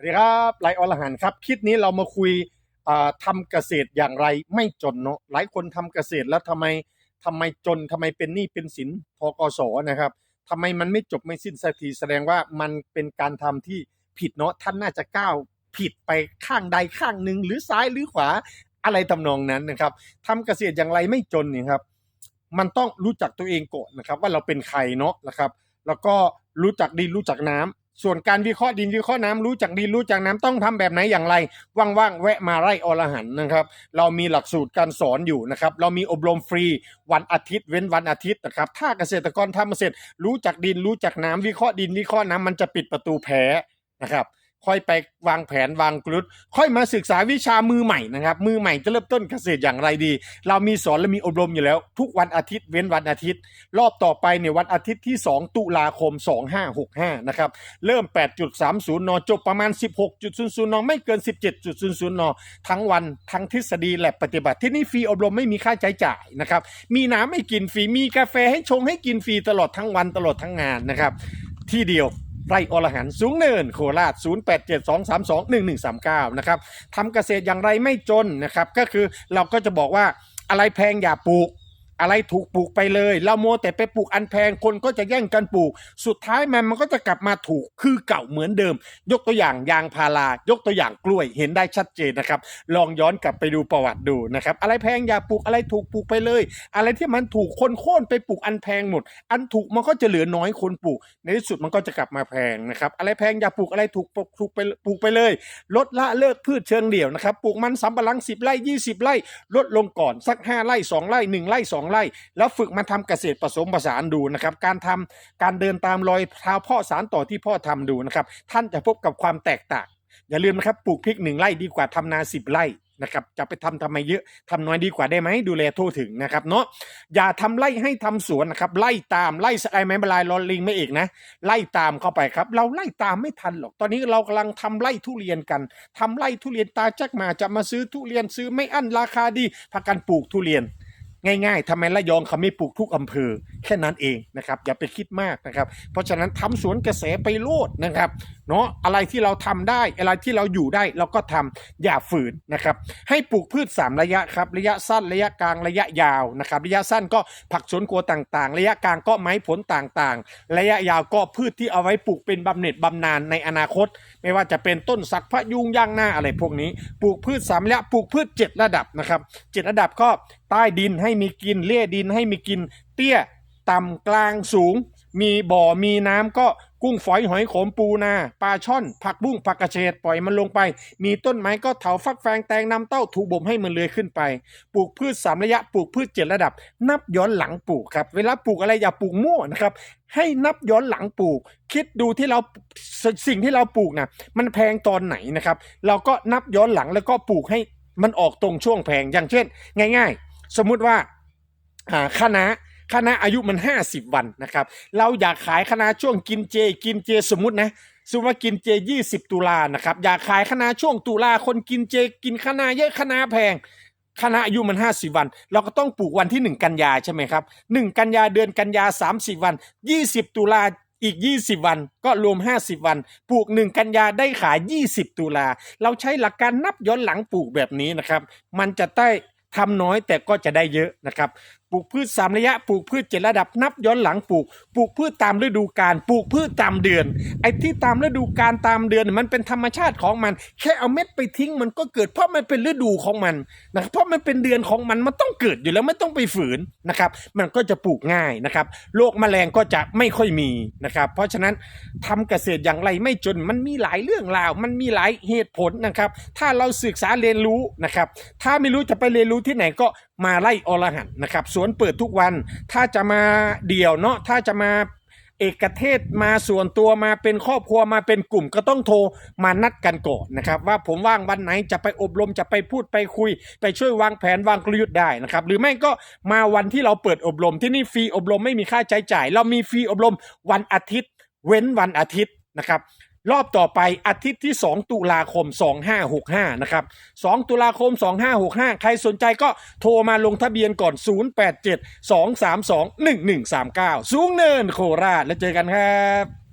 สวัสดีครับไลออรหันครับคลิปนี้เรามาคุยอ่าทำเกษตรอย่างไรไม่จนเนาะหลายคนทำเกษตรแล้วทำไมทำไมจนทำไมเป็นหนี้เป็นสินทกสนะครับทำไมมันไม่จบไม่สิ้นสักทีแสดงว่ามันเป็นการทำที่ผิดเนาะท่านน่าจะก้าวผิดไปข้างใดข้างหนึ่งหรือซ้ายหรือขวาอะไรทำนองนั้นนะครับทำเกษตรอย่างไรไม่จนเนี่ยครับ มันต้องรู้จักตัวเองก่อนนะครับ ว่าเราเป็นใครเนาะนะครับ แล้วก็รู้จักดินรู้จักน้ำ ส่วนการวิเคราะห์ดินวิเคราะห์น้ำรู้จักดินรู้จักน้ำต้องทำแบบไหนอย่างไร ว่างๆแวะมาไร่อรหันนะครับ เรามีหลักสูตรการสอนอยู่นะครับ เรามีอบรมฟรีวันอาทิตย์เว้นวันอาทิตย์นะครับ ถ้าเกษตรกรทำเสร็จ รู้จักดินรู้จักน้ำวิเคราะห์ดินวิเคราะห์น้ำมันจะปิดประตูแพ้นะครับ ค่อยไปวางแผนวางกลุดค่อยมาศึกษาวิชามือใหม่นะครับ มือใหม่จะเริ่มต้นเกษตรอย่างไรดี เรามีสอนและมีอบรมอยู่แล้ว ทุกวันอาทิตย์เว้นวันอาทิตย์ รอบต่อไปเนี่ยวันอาทิตย์ที่ 2 ตุลาคม 2565 นะครับ เริ่ม 8.30 น จบประมาณ 16.00 น ไม่เกิน 17.00 น ทั้งวันทั้งทฤษฎีและปฏิบัติที่นี่ฟรีอบรมไม่มีค่าใช้จ่ายนะครับมีน้ำให้กินฟรีมีกาแฟให้ชงให้กินฟรีตลอดทั้งวันตลอดทั้งงานนะครับที่เดียว ไร่อรหันสูงเนินโคราช 0872321139 นะครับทำเกษตรอย่างไรไม่จนนะครับ ก็คือเราก็จะบอกว่าอะไรแพงอย่าปลูก อะไรถูกปลูกไปเลย เราโมแต่ไปปลูกอันแพงคนก็จะแย่งกันปลูก สุดท้ายมันมันก็จะกลับมาถูกคือเก่าเหมือนเดิม ยกตัวอย่างยางพารายกตัวอย่างกล้วยเห็นได้ชัดเจนนะครับ ลองย้อนกลับไปดูประวัติดูนะครับ อะไรแพงอย่าปลูกอะไรถูกปลูกไปเลย อะไรที่มันถูกคนโค่นไปปลูกอันแพงหมด อันถูกมันก็จะเหลือน้อยคนปลูก ในที่สุดมันก็จะกลับมาแพงนะครับ อะไรแพงอย่าปลูกอะไรถูกปลูกไปปลูกไปเลย ลดละเลิกพืชเชิงเดี่ยวนะครับ ปลูกมันสำปะหลัง10ไร่20 ไร่ ลดลงก่อนสัก 5 ไร่ 2 ไร่ 1 ไร่ 2ไร่ แล้วฝึกมาทำเกษตรผสมผสานดูนะครับ การทำการเดินตามรอยเท้าพ่อสารต่อที่พ่อทำดูนะครับ ท่านจะพบกับความแตกต่าง อย่าลืมนะครับปลูกพริกหนึ่งไร่ดีกว่าทำนาสิบไร่นะครับจะไปทำทำไมเยอะทำน้อยดีกว่าได้ไหมดูแลทั่วถึงนะครับเนาะอย่าทำไร่ให้ทำสวนนะครับไล่ตามไล่สไอไม้บลายลอลิงไม่เอกนะ ไล่ตามเข้าไปครับ เราไล่ตามไม่ทันหรอก ตอนนี้เรากำลังทำไร่ทุเรียนกันทำไร่ทุเรียนตาจักมาจะมาซื้อทุเรียนซื้อไม่อั้นราคาดีพากันปลูกทุเรียน ง่ายๆทำไมระยองเขาไม่ปลูกทุกอำเภอแค่นั้นเองนะครับอย่าไปคิดมากนะครับ เพราะฉะนั้นทำสวนกระแสไปโลดนะครับเนาะอะไรที่เราทำได้อะไรที่เราอยู่ได้เราก็ทำอย่าฝืนนะครับ ให้ปลูกพืช 3 ระยะครับ ระยะสั้นระยะกลางระยะยาวนะครับ ระยะสั้นก็ผักสวนครัวต่างๆ ระยะกลางก็ไม้ผลต่างๆ ระยะยาวก็พืชที่เอาไว้ปลูกเป็นบำเหน็จบำนาญในอนาคต ไม่ว่าจะเป็นต้นสักพะยุงย่างหน้าอะไรพวกนี้ ปลูกพืชสามระยะปลูกพืชเจ็ดระดับนะครับเจ็ดระดับก็ ใต้ดินให้มีกิน เลี่ยดินให้มีกิน เตี้ยต่ำกลางสูง มีบ่อมีน้ำก็กุ้งฝอยหอยขมปูนาปลาช่อน ผักบุ้งผักกระเฉดปล่อยมันลงไป มีต้นไม้ก็เถาฟักแฟงแตงนำเต้าถูกบ่มให้มันเลื้อยขึ้นไป ปลูกพืชสามระยะปลูกพืชเจ็ดระดับ นับย้อนหลังปลูกครับ เวลาปลูกอะไรอย่าปลูกมั่วนะครับ ให้นับย้อนหลังปลูก คิดดูที่เราสสิ่งที่เราปลูกนะมันแพงตอนไหนนะครับ เราก็นับย้อนหลังแล้วก็ปลูกให้มันออกตรงช่วงแพงอย่างเช่น ง่าย ๆ สมมุติว่าคณะคณะอายุมัน 50 วันนะครับ เราอยากขายคณะช่วงกินเจ กินเจสมมุตินะสมมติว่ากินเจ 20 ตุลานะครับ อยากขายคณะช่วงตุลาคนกินเจ กินคณะเยอะคณะแพงคณะอายุมัน 50 วัน เราก็ต้องปลูกวันที่ 1 กันยาใช่ไหมครับ 1 กันยาเดือนกันยา 30 วัน 20 ตุลาอีก 20 วันก็รวม 50 วัน ปลูก 1 กันยาได้ขาย 20 ตุลา เราใช้หลักการนับย้อนหลังปลูกแบบนี้นะครับ มันจะได้ ทำน้อยแต่ก็จะได้เยอะนะครับ ปลูกพืชสามระยะ ปลูกพืชเจ็ดระดับนับย้อนหลังปลูก ปลูกพืชตามฤดูกาล ปลูกพืชตามเดือน ไอ้ที่ตามฤดูกาลตามเดือนมันเป็นธรรมชาติของมัน แค่เอาเม็ดไปทิ้งมันก็เกิดเพราะมันเป็นฤดูของมันนะครับเพราะมันเป็นเดือนของมันมันต้องเกิดอยู่แล้วไม่ต้องไปฝืนนะครับ มันก็จะปลูกง่ายนะครับ โรคแมลงก็จะไม่ค่อยมีนะครับ เพราะฉะนั้นทำเกษตรอย่างไรไม่จนมันมีหลายเรื่องราว มันมีหลายเหตุผลนะครับ ถ้าเราศึกษาเรียนรู้นะครับ ถ้าไม่รู้จะไปเรียนรู้ที่ไหนก็มาไล่อรหันนะครับวนเปิดทุกวัน ถ้าจะมาเดี่ยวเนาะถ้าจะมาเอกเทศมาส่วนตัวมาเป็นครอบครัวมาเป็นกลุ่มก็ต้องโทรมานัดกันก่อนนะครับว่าผมว่างวันไหนจะไปอบรมจะไปพูดไปคุย ไปช่วยวางแผนวางกลยุทธ์ได้นะครับหรือไม่ก็มาวันที่เราเปิดอบรมที่นี่ฟรีอบรมไม่มีค่าใช้จ่าย เรามีฟรีอบรมวันอาทิตย์ เว้นวันอาทิตย์นะครับ รอบต่อไปอาทิตย์ที่ 2 ตุลาคม 2565 นะครับ 2 ตุลาคม 2565 ใครสนใจก็โทรมาลงทะเบียนก่อน 087 232 1139 สูงเนินโคราชแล้วเจอกันครับ